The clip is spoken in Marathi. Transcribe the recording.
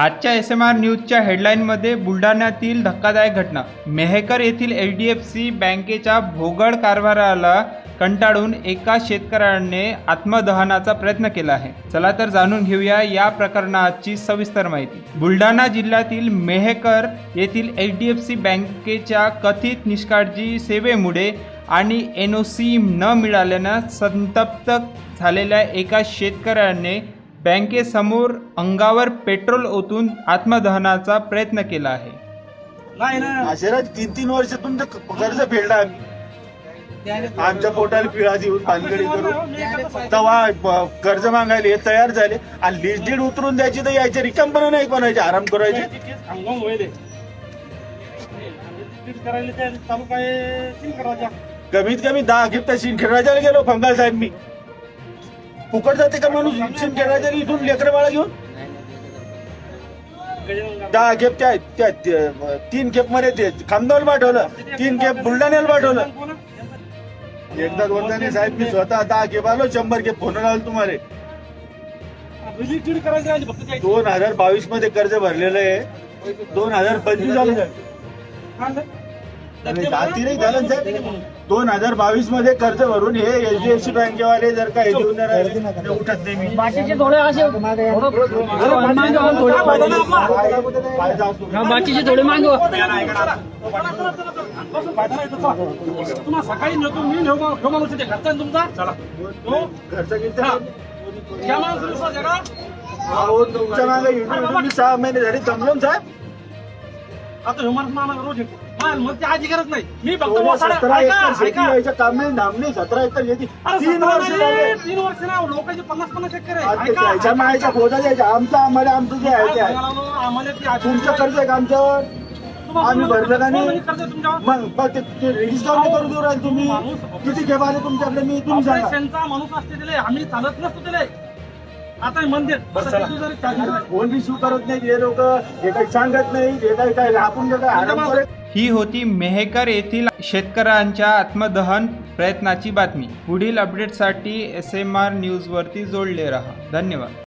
आजच्या एस एम आर न्यूजच्या हेडलाईनमध्ये बुलढाण्यातील धक्कादायक घटना. मेहकर येथील एच डी एफ सी बँकेच्या भोगड कारभाराला कंटाळून एका शेतकऱ्याने आत्मदहनाचा प्रयत्न केला आहे. चला तर जाणून घेऊया या प्रकरणाची सविस्तर माहिती. बुलढाणा जिल्ह्यातील मेहकर येथील एच डी एफ सी बँकेच्या कथित निष्काळजी सेवेमुळे आणि एन ओ सी न मिळाल्यानं संतप्त झालेल्या एका शेतकऱ्याने बँकेसमोर अंगावर पेट्रोल ओतून आत्मदहनाचा प्रयत्न केला आहे. नाही ना अशा तीन तीन वर्ष तुमचं कर्ज फेडलं आम्ही. आमच्या पोटाला पिळा देऊन पानगडी करून तेव्हा कर्ज मागायला हे तयार झाले. आणि लिस्ट डीड उतरून द्यायची तर यायचे रिकाम पण नाही कोणाचे आराम करायचे. कमीत कमी दहा घेत शिंदखेडराजाला गेलो फंगाल साहेब मी. फुकट जाते का माणूस? शिंदखेडराजाला इथून लेकरं बाळा घेऊन? दहा खेप त्या त्या- तीन खेपमध्ये ते खामगावला पाठवलं. तीन खेप बुलढाण्याला पाठवलं. एकदा दोनदा नाही साहेब मी स्वतः दहा खेप आलो शंभर खेप फोन आलो तुम्हाला. दोन हजार बावीसमध्ये कर्ज भरलेलं आहे. दोन हजार पंचवीस आलं. साहेब. हा ना? आणि अतिरेक झालं ना साहेब दोन हजार बावीसमध्ये कर्ज भरून हे एचडीएफसी बँकेवाले जर का हे देऊन नाही राहिले, उठत नाही मी बाकीचे थोडे असे थोडं- थोडं मागं थोडं. फायदा असतो. हा, बाकीचे थोडे नाही. तुम्हाला सकाळी नेतो मी घेऊ माणूस. घरचा तुमचा चला हो? खर्च किती हा. आहे? माणूस? अहो, तुमच्या मागे मी सहा महिने झाले जमलो ना साहेब आता ह्यो माणूस मामाला रोज येतो. मला मग त्याची गरज नाही. मी फक्त सतरा ऐका, एकर शेती ऐका. व्हायचं काम नाही धाम नाही सतरा एकर शेती. अरे तीन सतरा वर्ष नाही, झाले. तीन वर्ष ना लोकांचे पन्नास पन्नास एकर आहे. आज ते ऐका, जायच्या मायाच्या खोदा द्यायच्या आमचं आम्हाला आमचं जे आहे ते काय आहे. सांगायला लागलो, आम्हाला ती आधी- तुमचं कर्ज आहे का आमच्यावर तुम्हाला आम्ही कोण- भरलं का कोण नाही? कर्ज आहे तुमच्यावर? मग मग ते- ते रजिस्टर नाही करू देऊ राहिले तुम्ही. माणूस- किती घेप आले तुमच्याकडे? मी तुम्ही सांगा. ऑपरेशनचा माणूस असते दिले आम्ही चालत नसतो दिले आता म्हणते आता किती जरी चार्जिंग झाली. फोन रिसिव्ह करत नाही हे लोक हे काही सांगत नाही हे काही काय आपण जे काय ही होती मेहकर येथील शेतकऱ्यांच्या आत्मदहन प्रयत्नाची बातमी. पुढील अपडेटसाठी एस एम आर न्यूजवरती जोडले रहा. धन्यवाद.